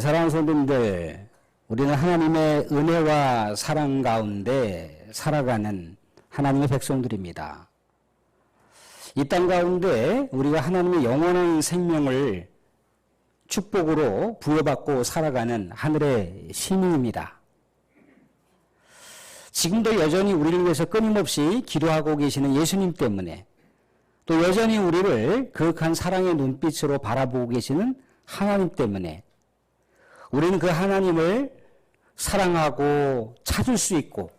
사랑하는 성도님들, 우리는 하나님의 은혜와 사랑 가운데 살아가는 하나님의 백성들입니다. 이 땅 가운데 우리가 하나님의 영원한 생명을 축복으로 부여받고 살아가는 하늘의 시민입니다. 지금도 여전히 우리를 위해서 끊임없이 기도하고 계시는 예수님 때문에 또 여전히 우리를 그윽한 사랑의 눈빛으로 바라보고 계시는 하나님 때문에 우리는 그 하나님을 사랑하고 찾을 수 있고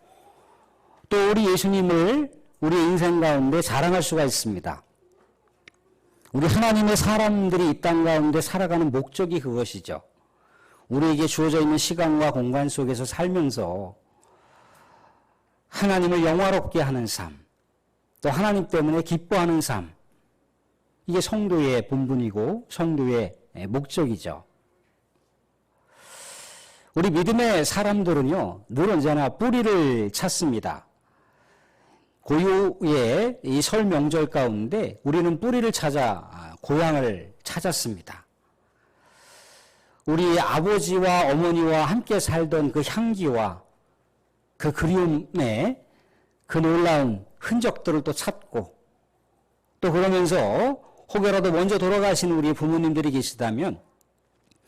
또 우리 예수님을 우리 인생 가운데 자랑할 수가 있습니다. 우리 하나님의 사람들이 이 땅 가운데 살아가는 목적이 그것이죠. 우리에게 주어져 있는 시간과 공간 속에서 살면서 하나님을 영화롭게 하는 삶, 또 하나님 때문에 기뻐하는 삶, 이게 성도의 본분이고 성도의 목적이죠. 우리 믿음의 사람들은요, 늘 언제나 뿌리를 찾습니다. 고유의 이 설 명절 가운데 우리는 뿌리를 찾아 고향을 찾았습니다. 우리 아버지와 어머니와 함께 살던 그 향기와 그 그리움의 그 놀라운 흔적들을 또 찾고 또 그러면서 혹여라도 먼저 돌아가신 우리 부모님들이 계시다면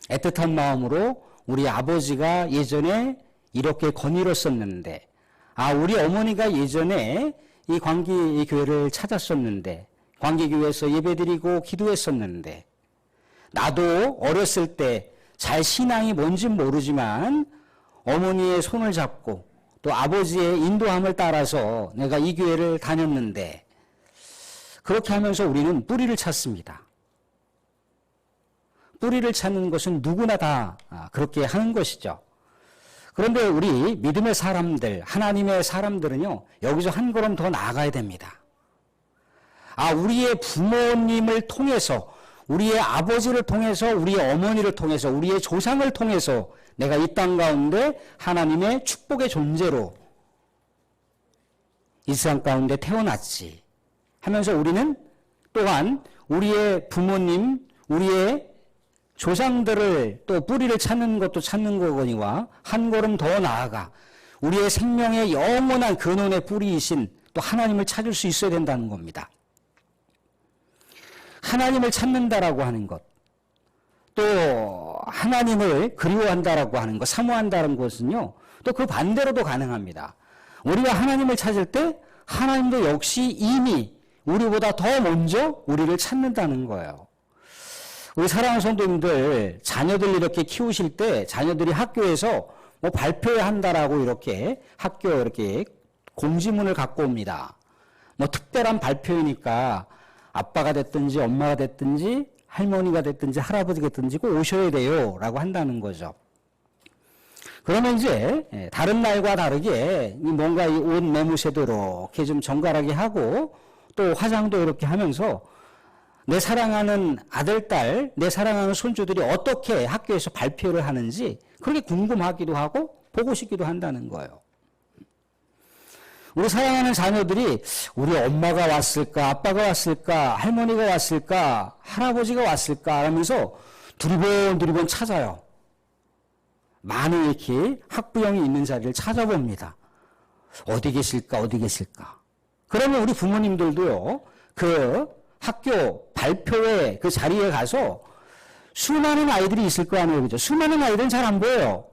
애틋한 마음으로 우리 아버지가 예전에 이렇게 거닐었었는데, 아, 우리 어머니가 예전에 이 광기 교회를 찾았었는데, 광기교회에서 예배드리고 기도했었는데, 나도 어렸을 때 잘 신앙이 뭔지 모르지만 어머니의 손을 잡고 또 아버지의 인도함을 따라서 내가 이 교회를 다녔는데, 그렇게 하면서 우리는 뿌리를 찾습니다. 뿌리를 찾는 것은 누구나 다 아, 그렇게 하는 것이죠. 그런데 우리 믿음의 사람들, 하나님의 사람들은요, 여기서 한 걸음 더 나아가야 됩니다. 아, 우리의 부모님을 통해서, 우리의 아버지를 통해서, 우리의 어머니를 통해서, 우리의 조상을 통해서 내가 이 땅 가운데 하나님의 축복의 존재로 이 세상 가운데 태어났지. 하면서 우리는 또한 우리의 부모님, 우리의 조상들을 또 뿌리를 찾는 것도 찾는 거거니와 한 걸음 더 나아가 우리의 생명의 영원한 근원의 뿌리이신 또 하나님을 찾을 수 있어야 된다는 겁니다. 하나님을 찾는다라고 하는 것, 또 하나님을 그리워한다라고 하는 것, 사모한다는 것은요, 또 그 반대로도 가능합니다. 우리가 하나님을 찾을 때 하나님도 역시 이미 우리보다 더 먼저 우리를 찾는다는 거예요. 우리 사랑하는 성도님들 자녀들 이렇게 키우실 때 자녀들이 학교에서 뭐 발표해야 한다라고 이렇게 학교 이렇게 공지문을 갖고 옵니다. 뭐 특별한 발표이니까 아빠가 됐든지 엄마가 됐든지 할머니가 됐든지 할아버지가 됐든지 꼭 오셔야 돼요라고 한다는 거죠. 그러면 이제 예, 다른 날과 다르게 뭔가 이 옷 매무새도 이렇게 좀 정갈하게 하고 또 화장도 이렇게 하면서 내 사랑하는 아들, 딸, 내 사랑하는 손주들이 어떻게 학교에서 발표를 하는지 그렇게 궁금하기도 하고 보고 싶기도 한다는 거예요. 우리 사랑하는 자녀들이 우리 엄마가 왔을까, 아빠가 왔을까, 할머니가 왔을까, 할아버지가 왔을까 하면서 두리번 두리번 찾아요. 많은 이렇게 학부형이 있는 자리를 찾아봅니다. 어디 계실까, 어디 계실까. 그러면 우리 부모님들도요, 그 학교 발표회 그 자리에 가서 수많은 아이들이 있을 거 아니에요. 그죠? 수많은 아이들은 잘 안 보여요.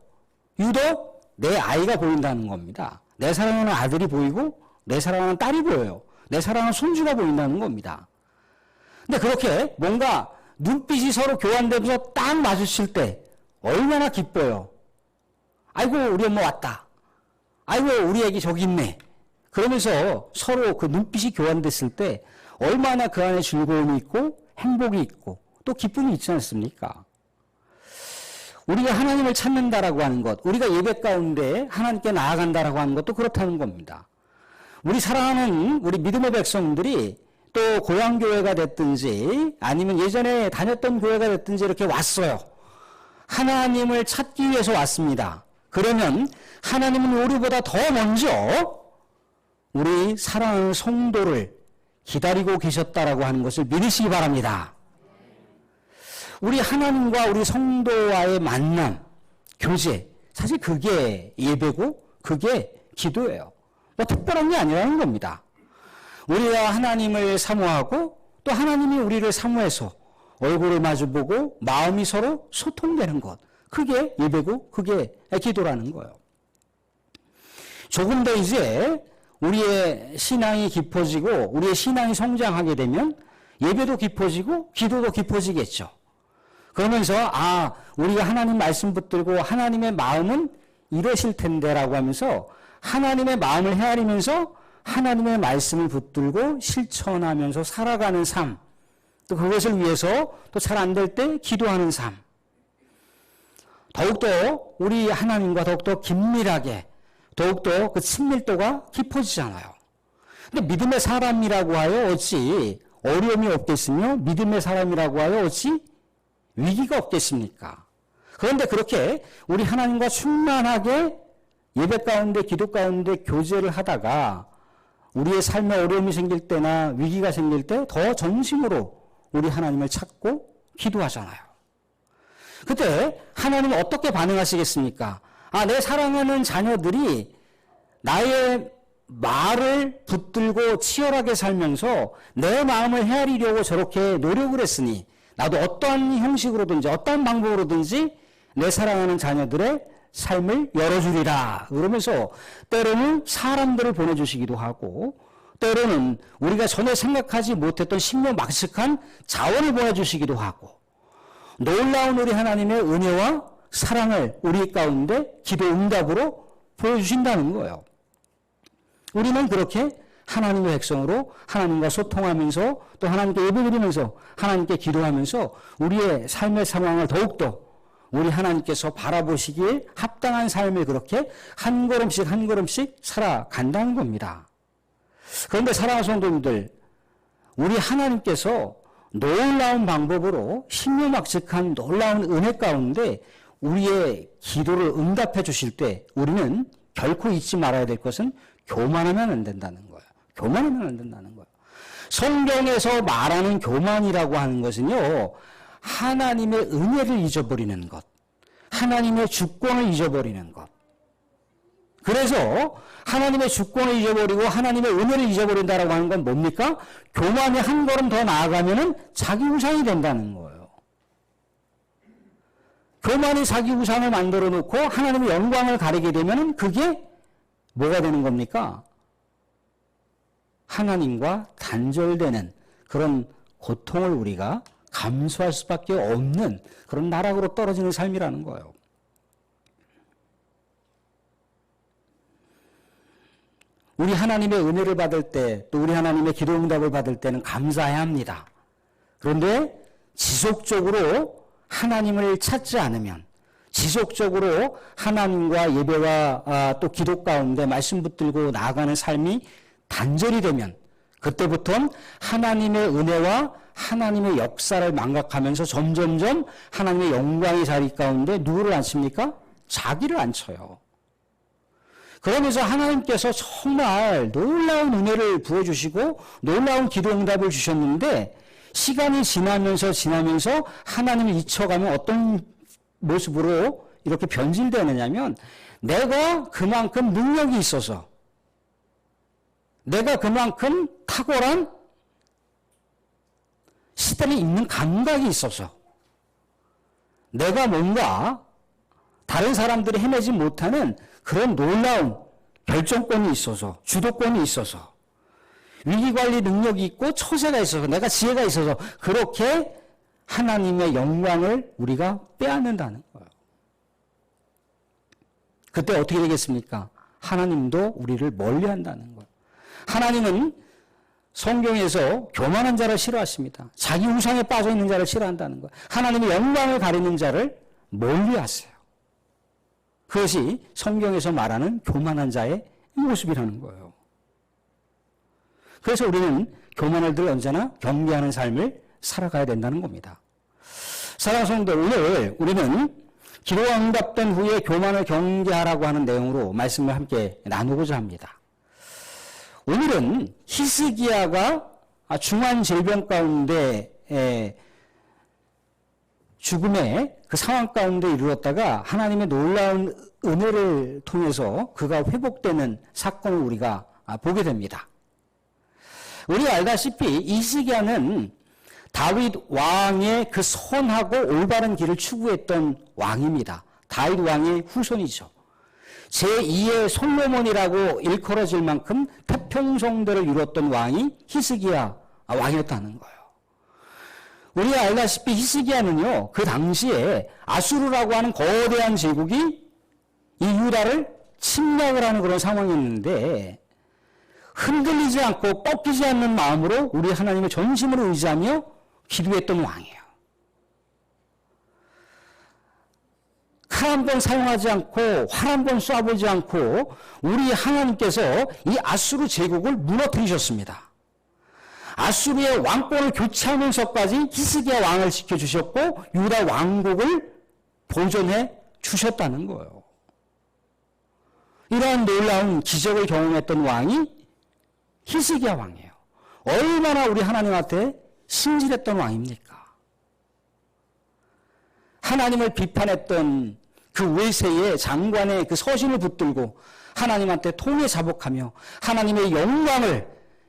유독 내 아이가 보인다는 겁니다. 내 사랑하는 아들이 보이고 내 사랑하는 딸이 보여요. 내 사랑하는 손주가 보인다는 겁니다. 근데 그렇게 뭔가 눈빛이 서로 교환되면서 딱 마주칠 때 얼마나 기뻐요. 아이고, 우리 엄마 왔다. 아이고, 우리 애기 저기 있네. 그러면서 서로 그 눈빛이 교환됐을 때 얼마나 그 안에 즐거움이 있고 행복이 있고 또 기쁨이 있지 않습니까? 우리가 하나님을 찾는다라고 하는 것, 우리가 예배 가운데 하나님께 나아간다라고 하는 것도 그렇다는 겁니다. 우리 사랑하는 우리 믿음의 백성들이 또 고향 교회가 됐든지 아니면 예전에 다녔던 교회가 됐든지 이렇게 왔어요. 하나님을 찾기 위해서 왔습니다. 그러면 하나님은 우리보다 더 먼저 우리 사랑하는 성도를 기다리고 계셨다라고 하는 것을 믿으시기 바랍니다. 우리 하나님과 우리 성도와의 만남, 교제, 사실 그게 예배고 그게 기도예요. 뭐 특별한 게 아니라는 겁니다. 우리가 하나님을 사모하고 또 하나님이 우리를 사모해서 얼굴을 마주보고 마음이 서로 소통되는 것. 그게 예배고 그게 기도라는 거예요. 조금 더 이제 우리의 신앙이 깊어지고 우리의 신앙이 성장하게 되면 예배도 깊어지고 기도도 깊어지겠죠. 그러면서 아 우리가 하나님 말씀 붙들고 하나님의 마음은 이러실 텐데라고 하면서 하나님의 마음을 헤아리면서 하나님의 말씀을 붙들고 실천하면서 살아가는 삶, 또 그것을 위해서 또 잘 안 될 때 기도하는 삶. 더욱더 우리 하나님과 더욱더 긴밀하게, 더욱더 그 친밀도가 깊어지잖아요. 근데 믿음의 사람이라고 하여 어찌 어려움이 없겠으며 믿음의 사람이라고 하여 어찌 위기가 없겠습니까? 그런데 그렇게 우리 하나님과 충만하게 예배 가운데 기도 가운데 교제를 하다가 우리의 삶에 어려움이 생길 때나 위기가 생길 때더 전심으로 우리 하나님을 찾고 기도하잖아요. 그때 하나님은 어떻게 반응하시겠습니까? 아, 내 사랑하는 자녀들이 나의 말을 붙들고 치열하게 살면서 내 마음을 헤아리려고 저렇게 노력을 했으니 나도 어떠한 형식으로든지 어떠한 방법으로든지 내 사랑하는 자녀들의 삶을 열어주리라. 그러면서 때로는 사람들을 보내주시기도 하고 때로는 우리가 전혀 생각하지 못했던 신묘막측한 자원을 보내주시기도 하고 놀라운 우리 하나님의 은혜와 사랑을 우리 가운데 기도 응답으로 보여주신다는 거예요. 우리는 그렇게 하나님의 백성으로 하나님과 소통하면서 또 하나님께 예배 드리면서 하나님께 기도하면서 우리의 삶의 상황을 더욱더 우리 하나님께서 바라보시기에 합당한 삶을 그렇게 한 걸음씩 한 걸음씩 살아간다는 겁니다. 그런데 사랑하는 성도님들, 우리 하나님께서 놀라운 방법으로 신묘막측한 놀라운 은혜 가운데 우리의 기도를 응답해 주실 때 우리는 결코 잊지 말아야 될 것은 교만하면 안 된다는 거예요. 교만하면 안 된다는 거예요. 성경에서 말하는 교만이라고 하는 것은요, 하나님의 은혜를 잊어버리는 것, 하나님의 주권을 잊어버리는 것. 그래서 하나님의 주권을 잊어버리고 하나님의 은혜를 잊어버린다라고 하는 건 뭡니까? 교만이 한 걸음 더 나아가면은 자기 우상이 된다는 거예요. 교만이 자기 우상을 만들어 놓고 하나님의 영광을 가리게 되면은 그게 뭐가 되는 겁니까? 하나님과 단절되는 그런 고통을 우리가 감수할 수밖에 없는 그런 나락으로 떨어지는 삶이라는 거예요. 우리 하나님의 은혜를 받을 때, 또 우리 하나님의 기도 응답을 받을 때는 감사해야 합니다. 그런데 지속적으로 하나님을 찾지 않으면, 지속적으로 하나님과 예배와 아, 또 기도 가운데 말씀 붙들고 나아가는 삶이 단절이 되면, 그때부터는 하나님의 은혜와 하나님의 역사를 망각하면서 점점점 하나님의 영광의 자리 가운데 누구를 앉힙니까? 자기를 앉혀요. 그러면서 하나님께서 정말 놀라운 은혜를 부어주시고 놀라운 기도 응답을 주셨는데 시간이 지나면서 지나면서 하나님을 잊혀가면 어떤 모습으로 이렇게 변질되느냐면 내가 그만큼 능력이 있어서 내가 그만큼 탁월한 시대에 있는 감각이 있어서 내가 뭔가 다른 사람들이 해내지 못하는 그런 놀라운 결정권이 있어서 주도권이 있어서 위기관리 능력이 있고 처세가 있어서 내가 지혜가 있어서 그렇게 하나님의 영광을 우리가 빼앗는다는 거예요. 그때 어떻게 되겠습니까? 하나님도 우리를 멀리 한다는 거예요. 하나님은 성경에서 교만한 자를 싫어하십니다. 자기 우상에 빠져 있는 자를 싫어한다는 거예요. 하나님의 영광을 가리는 자를 멀리 하세요. 그것이 성경에서 말하는 교만한 자의 모습이라는 거예요. 그래서 우리는 교만을 늘 언제나 경계하는 삶을 살아가야 된다는 겁니다. 사랑하는 성도 오늘 우리는 기도가 응답된 후에 교만을 경계하라고 하는 내용으로 말씀을 함께 나누고자 합니다. 오늘은 히스기야가 중한 질병 가운데 죽음의 그 상황 가운데 이르렀다가 하나님의 놀라운 은혜를 통해서 그가 회복되는 사건을 우리가 아, 보게 됩니다. 우리가 알다시피 이시기야는 다윗 왕의 그 선하고 올바른 길을 추구했던 왕입니다. 다윗 왕의 후손이죠. 제2의 솔로몬이라고 일컬어질 만큼 태평성대를 이뤘던 왕이 히스기야 왕이었다는 거예요. 우리가 알다시피 히스기야는요, 그 당시에 아수르라고 하는 거대한 제국이 이 유다를 침략을 하는 그런 상황이었는데, 흔들리지 않고 꺾이지 않는 마음으로 우리 하나님의 전심으로 의지하며 기도했던 왕이에요. 칼 한 번 사용하지 않고 활 한 번 쏴보지 않고 우리 하나님께서 이 아수르 제국을 무너뜨리셨습니다. 아수르의 왕권을 교체하면서까지 히스기야 왕을 지켜주셨고 유다 왕국을 보존해 주셨다는 거예요. 이러한 놀라운 기적을 경험했던 왕이 히스기야 왕이에요. 얼마나 우리 하나님한테 신실했던 왕입니까? 하나님을 비판했던 그 외세의 장관의 그 서신을 붙들고 하나님한테 통해 자복하며 하나님의 영광을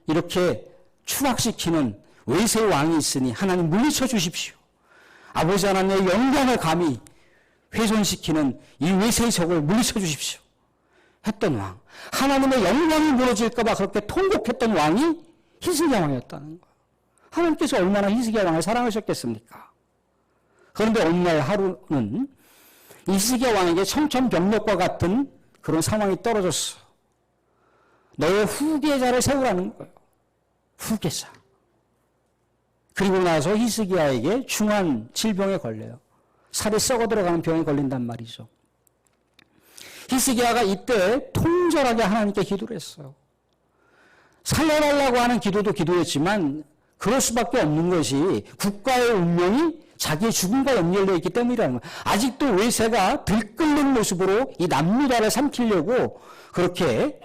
이렇게 추락시키는 외세 왕이 있으니 하나님 물리쳐 주십시오. 아버지 하나님의 영광을 감히 훼손시키는 이 외세의 적을 물리쳐 주십시오. 했던 왕. 하나님의 영광이 무너질까봐 그렇게 통곡했던 왕이 히스기야 왕이었다는 거예요. 하나님께서 얼마나 히스기야 왕을 사랑하셨겠습니까? 그런데 어느 날 하루는 히스기야 왕에게 청천벽력과 같은 그런 상황이 떨어졌어. 너의 후계자를 세우라는 거예요. 후계자. 그리고 나서 히스기야에게 중한 질병에 걸려요. 살이 썩어 들어가는 병에 걸린단 말이죠. 히스기야가 이때 통절하게 하나님께 기도를 했어요. 살려달라고 하는 기도도 기도했지만 그럴 수밖에 없는 것이 국가의 운명이 자기의 죽음과 연결되어 있기 때문이라는 거예요. 아직도 외세가 들끓는 모습으로 이 남유다를 삼키려고 그렇게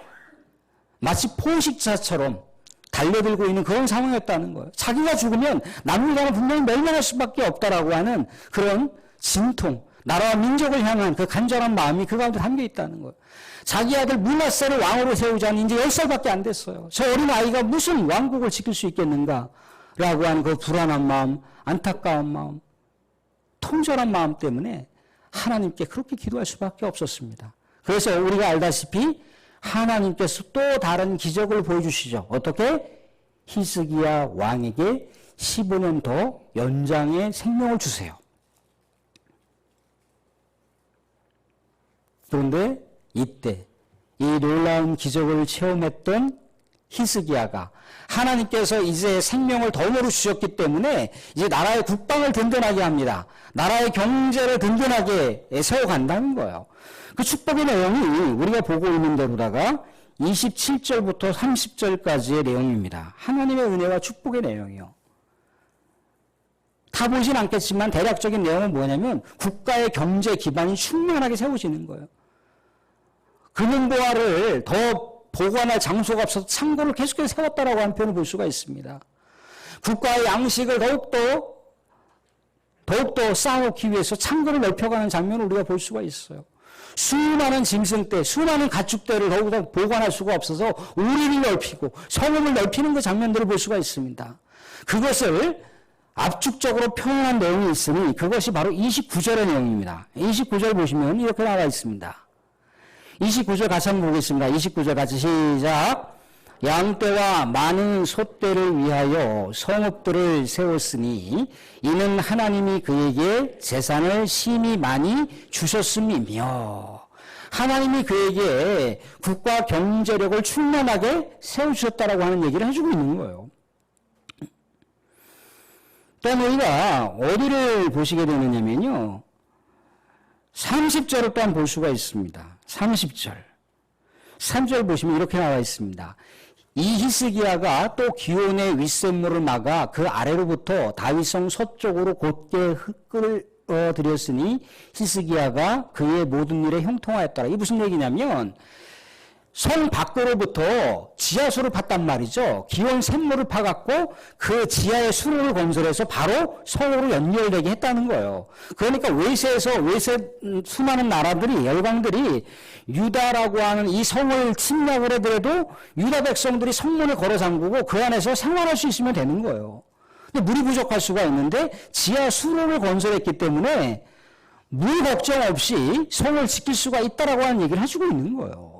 마치 포식자처럼 달려들고 있는 그런 상황이었다는 거예요. 자기가 죽으면 남유다는 분명히 멸망할 수밖에 없다라고 하는 그런 진통, 나라와 민족을 향한 그 간절한 마음이 그 가운데 담겨 있다는 거예요. 자기 아들 문하세를 왕으로 세우자니 이제 10살밖에 안 됐어요. 저 어린 아이가 무슨 왕국을 지킬 수 있겠는가? 라고 하는 그 불안한 마음, 안타까운 마음, 통절한 마음 때문에 하나님께 그렇게 기도할 수밖에 없었습니다. 그래서 우리가 알다시피 하나님께서 또 다른 기적을 보여주시죠. 어떻게? 히스기야 왕에게 15년 더 연장의 생명을 주세요. 그런데 이때 이 놀라운 기적을 체험했던 히스기야가 하나님께서 이제 생명을 덤으로 주셨기 때문에 이제 나라의 국방을 든든하게 합니다. 나라의 경제를 든든하게 세워간다는 거예요. 그 축복의 내용이 우리가 보고 있는 대로다가 27절부터 30절까지의 내용입니다. 하나님의 은혜와 축복의 내용이요. 다 보진 않겠지만 대략적인 내용은 뭐냐면 국가의 경제 기반이 충만하게 세워지는 거예요. 금융보화를 더 보관할 장소가 없어서 창고를 계속해서 세웠다라고 표현을 볼 수가 있습니다. 국가의 양식을 더욱더 더욱더 쌓아놓기 위해서 창고를 넓혀가는 장면을 우리가 볼 수가 있어요. 수많은 짐승떼, 수많은 가축떼를 더욱더 보관할 수가 없어서 우리를 넓히고 성음을 넓히는 그 장면들을 볼 수가 있습니다. 그것을 압축적으로 표현한 내용이 있으니 그것이 바로 29절의 내용입니다. 29절 보시면 이렇게 나와 있습니다. 29절 같이 한번 보겠습니다. 29절 같이 시작. 양떼와 많은 소떼를 위하여 성읍들을 세웠으니 이는 하나님이 그에게 재산을 심히 많이 주셨음이며 하나님이 그에게 국가 경제력을 충만하게 세우셨다라고 하는 얘기를 해주고 있는 거예요. 또 우리가 어디를 보시게 되느냐면요. 30절을 또한 볼 수가 있습니다. 30절. 3절 보시면 이렇게 나와 있습니다. 이 히스기야가 또 기온의 윗샘물을 막아 그 아래로부터 다윗성 서쪽으로 곧게 흙을 어 들였으니 히스기야가 그의 모든 일에 형통하였더라. 이 무슨 얘기냐면 성 밖으로부터 지하수를 팠단 말이죠. 기온 샘물을 파갖고 그 지하의 수로를 건설해서 바로 성으로 연결되게 했다는 거예요. 그러니까 외세에서 외세 음, 수많은 나라들이 열강들이 유다라고 하는 이 성을 침략을 해더라도 유다 백성들이 성문을 걸어 잠그고 그 안에서 생활할 수 있으면 되는 거예요. 근데 물이 부족할 수가 있는데 지하 수로를 건설했기 때문에 물 걱정 없이 성을 지킬 수가 있다라고 하는 얘기를 해주고 있는 거예요.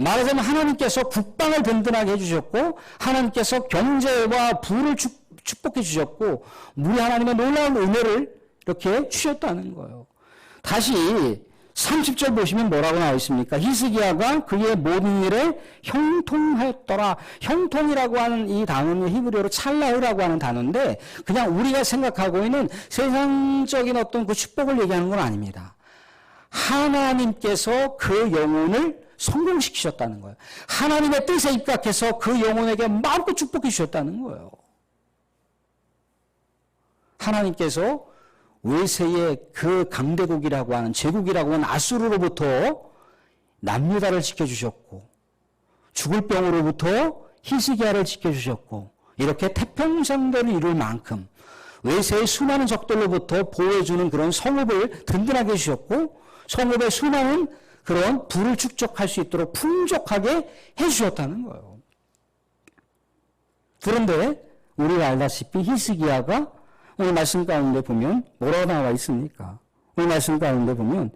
말하자면 하나님께서 국방을 든든하게 해주셨고 하나님께서 경제와 부를 축, 축복해 주셨고 우리 하나님의 놀라운 은혜를 이렇게 주셨다는 거예요. 다시 30절 보시면 뭐라고 나와 있습니까? 히스기야가 그의 모든 일에 형통하였더라. 형통이라고 하는 이 단어는 히브리어로 찰라흐라고 하는 단어인데 그냥 우리가 생각하고 있는 세상적인 어떤 그 축복을 얘기하는 건 아닙니다. 하나님께서 그 영혼을 성공시키셨다는 거예요. 하나님의 뜻에 입각해서 그 영혼에게 마음껏 축복해 주셨다는 거예요. 하나님께서 외세의 그 강대국이라고 하는 제국이라고 하는 아수르로부터 남유다를 지켜주셨고 죽을 병으로부터 히스기야를 지켜주셨고 이렇게 태평성대를 이룰 만큼 외세의 수많은 적들로부터 보호해주는 그런 성읍을 든든하게 해주셨고 성읍의 수많은 그런 부를 축적할 수 있도록 풍족하게 해주셨다는 거예요. 그런데 우리가 알다시피 히스기야가 오늘 말씀 가운데 보면 뭐라고 나와 있습니까? 오늘 말씀 가운데 보면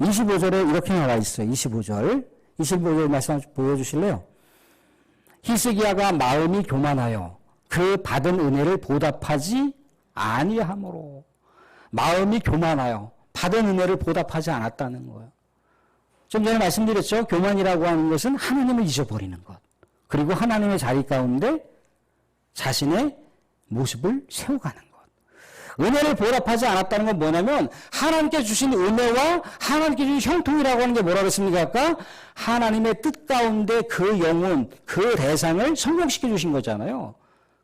25절에 이렇게 나와 있어요. 25절. 25절 말씀 보여주실래요? 히스기야가 마음이 교만하여 그 받은 은혜를 보답하지 아니함으로 마음이 교만하여 받은 은혜를 보답하지 않았다는 거예요. 좀 전에 말씀드렸죠. 교만이라고 하는 것은 하나님을 잊어버리는 것. 그리고 하나님의 자리 가운데 자신의 모습을 세워가는 것. 은혜를 보답하지 않았다는 건 뭐냐면 하나님께 주신 은혜와 하나님께 주신 형통이라고 하는 게 뭐라고 했습니까? 아까 하나님의 뜻 가운데 그 영혼, 그 대상을 성공시켜 주신 거잖아요.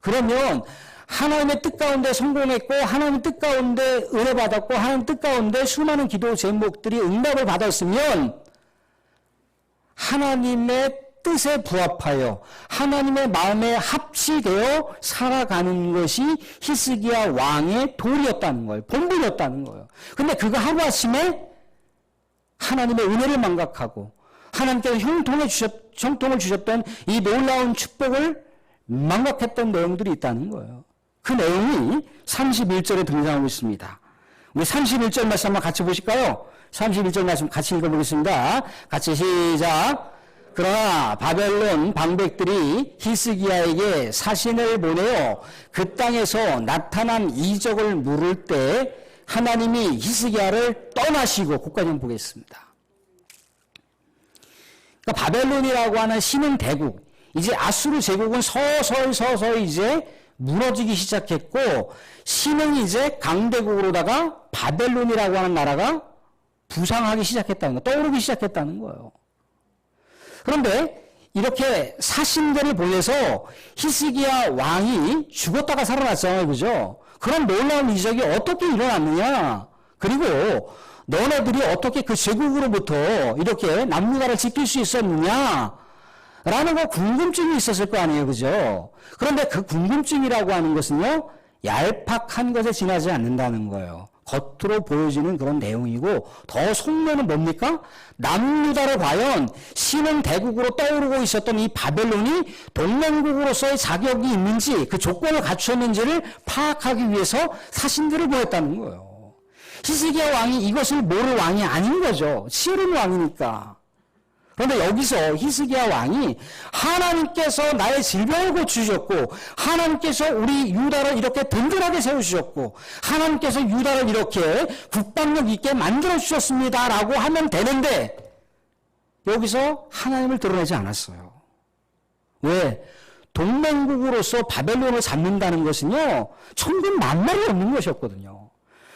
그러면 하나님의 뜻 가운데 성공했고 하나님의 뜻 가운데 은혜 받았고 하나님의 뜻 가운데 수많은 기도 제목들이 응답을 받았으면 하나님의 뜻에 부합하여 하나님의 마음에 합치되어 살아가는 것이 히스기야 왕의 도리였다는 거예요. 본분이었다는 거예요. 근데 그거 하루아침에 하나님의 은혜를 망각하고 하나님께서 형통해 주셨, 형통을 주셨던 이 놀라운 축복을 망각했던 내용들이 있다는 거예요. 그 내용이 31절에 등장하고 있습니다. 우리 31절 말씀 한번 같이 보실까요? 31절 말씀 같이 읽어보겠습니다. 같이 시작. 그러나 바벨론 방백들이 히스기야에게 사신을 보내어 그 땅에서 나타난 이적을 물을 때 하나님이 히스기야를 떠나시고 국가 좀 보겠습니다. 그러니까 바벨론이라고 하는 신흥 대국, 이제 아수르 제국은 서서히 서서히 이제 무너지기 시작했고 신흥 이제 강대국으로다가 바벨론이라고 하는 나라가 부상하기 시작했다는 거, 떠오르기 시작했다는 거예요. 그런데 이렇게 사신들을 보내서 히스기야 왕이 죽었다가 살아났잖아요. 그죠? 그런 놀라운 이적이 어떻게 일어났느냐? 그리고 너네들이 어떻게 그 제국으로부터 이렇게 남유다를 지킬 수 있었느냐? 라는 거 궁금증이 있었을 거 아니에요. 그죠? 그런데 그 궁금증이라고 하는 것은요, 얄팍한 것에 지나지 않는다는 거예요. 겉으로 보여지는 그런 내용이고 더 속내는 뭡니까? 남유다를 과연 신은 대국으로 떠오르고 있었던 이 바벨론이 동맹국으로서의 자격이 있는지 그 조건을 갖추었는지를 파악하기 위해서 사신들을 보냈다는 거예요. 히스기야 왕이 이것을 모를 왕이 아닌 거죠. 치르는 왕이니까. 그런데 여기서 히스기야 왕이 하나님께서 나의 질병을 고치셨고 하나님께서 우리 유다를 이렇게 든든하게 세우셨고 하나님께서 유다를 이렇게 국방력 있게 만들어 주셨습니다라고 하면 되는데 여기서 하나님을 드러내지 않았어요. 왜? 동맹국으로서 바벨론을 잡는다는 것은요 천군 만말이 없는 것이었거든요.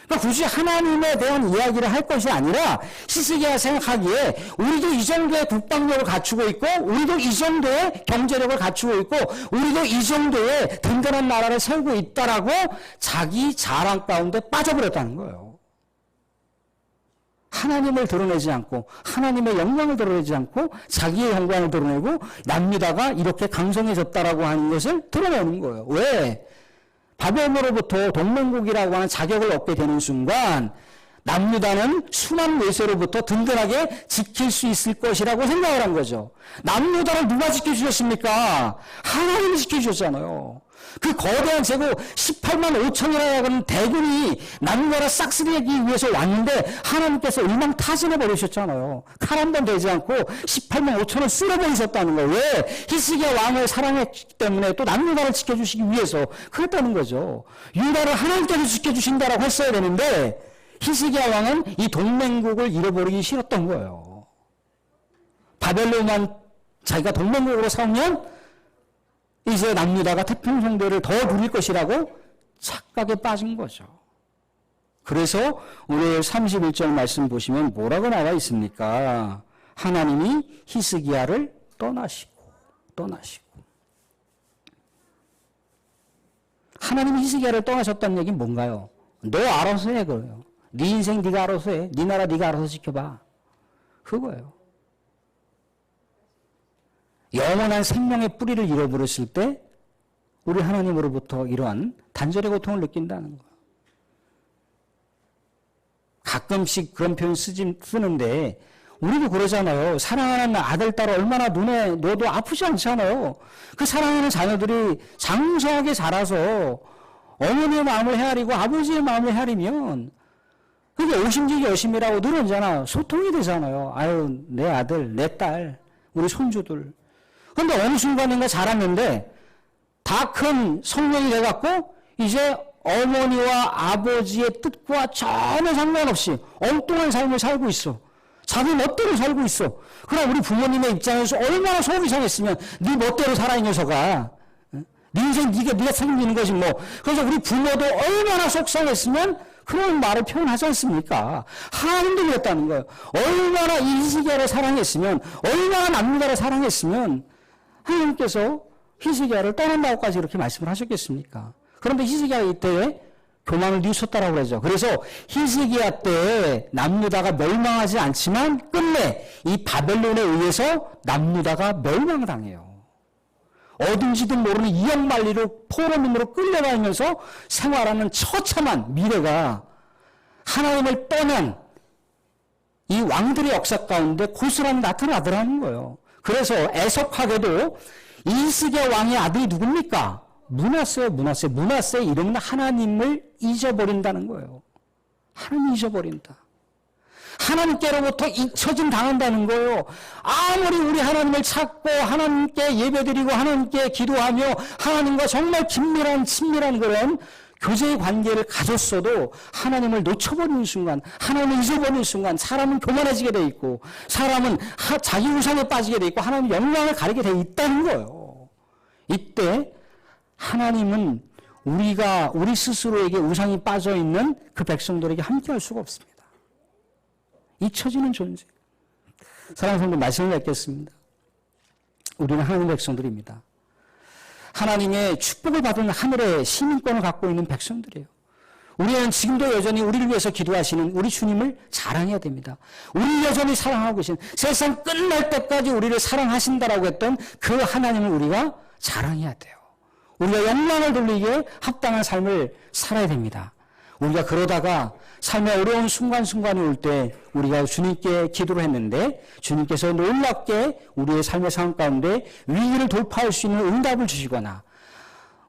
그러니까 굳이 하나님에 대한 이야기를 할 것이 아니라 히스기야 생각하기에 우리도 이 정도의 국방력을 갖추고 있고 우리도 이 정도의 경제력을 갖추고 있고 우리도 이 정도의 든든한 나라를 세우고 있다라고 자기 자랑 가운데 빠져버렸다는 거예요. 하나님을 드러내지 않고 하나님의 영광을 드러내지 않고 자기의 영광을 드러내고 남유다가 이렇게 강성해졌다라고 하는 것을 드러내는 거예요. 왜? 바벨로로부터 동맹국이라고 하는 자격을 얻게 되는 순간 남유다는 순한 외세로부터 든든하게 지킬 수 있을 것이라고 생각을 한 거죠. 남유다를 누가 지켜주셨습니까? 하나님이 지켜주셨잖아요. 그 거대한 제국 18만 5천이라고 하는 대군이 남유다를 싹쓸이하기 위해서 왔는데 하나님께서 일망타진해 버리셨잖아요. 칼 한 번 되지 않고 18만 5천을 쓸어버리셨다는 거예요. 왜? 히스기야 왕을 사랑했기 때문에 또 남유다를 지켜주시기 위해서 그랬다는 거죠. 유다를 하나님께서 지켜주신다라고 했어야 되는데 히스기야 왕은 이 동맹국을 잃어버리기 싫었던 거예요. 바벨론만 자기가 동맹국으로 삼으면 이제 남유다가 태평 성대를 더 누릴 것이라고 착각에 빠진 거죠. 그래서 오늘 31절 말씀 보시면 뭐라고 나와 있습니까? 하나님이 히스기야를 떠나시고 떠나시고 하나님이 히스기야를 떠나셨다는 얘기는 뭔가요? 너 알아서 해 그래요. 네 인생 네가 알아서 해. 네 나라 네가 알아서 지켜봐. 그거예요. 영원한 생명의 뿌리를 잃어버렸을 때 우리 하나님으로부터 이러한 단절의 고통을 느낀다는 거예요. 가끔씩 그런 표현 쓰지, 쓰는데 우리도 그러잖아요. 사랑하는 아들, 딸 얼마나 눈에 넣어도 아프지 않잖아요. 그 사랑하는 자녀들이 장성하게 자라서 어머니의 마음을 헤아리고 아버지의 마음을 헤아리면 그게 오심지기 여심이라고 늘 언제나 소통이 되잖아요. 아유, 내 아들, 내 딸, 우리 손주들. 근데 어느 순간인가 자랐는데 다 큰 성령이 돼갖고 이제 어머니와 아버지의 뜻과 전혀 상관없이 엉뚱한 삶을 살고 있어. 자기 멋대로 살고 있어. 그럼 우리 부모님의 입장에서 얼마나 속이 상했으면 네 멋대로 살아 이 녀석아. 네 인생 네가 네가 책임지는 거지 뭐. 그래서 우리 부모도 얼마나 속상했으면 그런 말을 표현하지 않습니까? 하나님도 그랬다는 거예요. 얼마나 이시기야를 사랑했으면 얼마나 남유다를 사랑했으면 하나님께서 히스기야를 떠난다고까지 이렇게 말씀을 하셨겠습니까? 그런데 히스기야가 이때 교만을 뉘우쳤다라고 그러죠. 그래서 히스기야 때 남유다가 멸망하지 않지만 끝내 이 바벨론에 의해서 남유다가 멸망을 당해요. 어딘지도 모르는 이역만리로 포로민으로 끌려다니면서 생활하는 처참한 미래가 하나님을 떠난 이 왕들의 역사 가운데 고스란히 나타나더라는 거예요. 그래서 애석하게도 이스기야 왕의 아들이 누굽니까? 문하세요, 문하세. 문하세의 이름은 하나님을 잊어버린다는 거예요. 하나님 잊어버린다. 하나님께로부터 잊혀짐 당한다는 거예요. 아무리 우리 하나님을 찾고 하나님께 예배드리고 하나님께 기도하며 하나님과 정말 긴밀한 친밀한 그런 교제의 관계를 가졌어도 하나님을 놓쳐버리는 순간, 하나님을 잊어버리는 순간 사람은 교만해지게 돼 있고 사람은 자기 우상에 빠지게 돼 있고 하나님 영광을 가리게 돼 있다는 거예요. 이때 하나님은 우리가 우리 스스로에게 우상이 빠져 있는 그 백성들에게 함께 할 수가 없습니다. 잊혀지는 존재. 사랑하는 성도 말씀을 맺겠습니다. 우리는 하나님 백성들입니다. 하나님의 축복을 받은 하늘의 시민권을 갖고 있는 백성들이에요. 우리는 지금도 여전히 우리를 위해서 기도하시는 우리 주님을 자랑해야 됩니다. 우리 여전히 사랑하고 계신 세상 끝날 때까지 우리를 사랑하신다라고 했던 그 하나님을 우리가 자랑해야 돼요. 우리가 영광을 돌리기에 합당한 삶을 살아야 됩니다. 우리가 그러다가 삶의 어려운 순간순간이 올 때 우리가 주님께 기도를 했는데 주님께서 놀랍게 우리의 삶의 상황 가운데 위기를 돌파할 수 있는 응답을 주시거나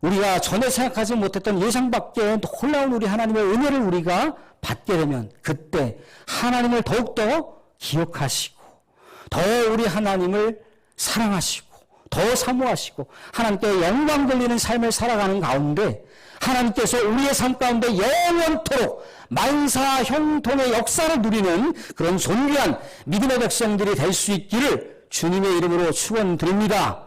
우리가 전에 생각하지 못했던 예상 밖의 놀라운 우리 하나님의 은혜를 우리가 받게 되면 그때 하나님을 더욱더 기억하시고 더 우리 하나님을 사랑하시고 더 사모하시고 하나님께 영광 돌리는 삶을 살아가는 가운데 하나님께서 우리의 삶 가운데 영원토록 만사 형통의 역사를 누리는 그런 존귀한 믿음의 백성들이 될 수 있기를 주님의 이름으로 축원드립니다.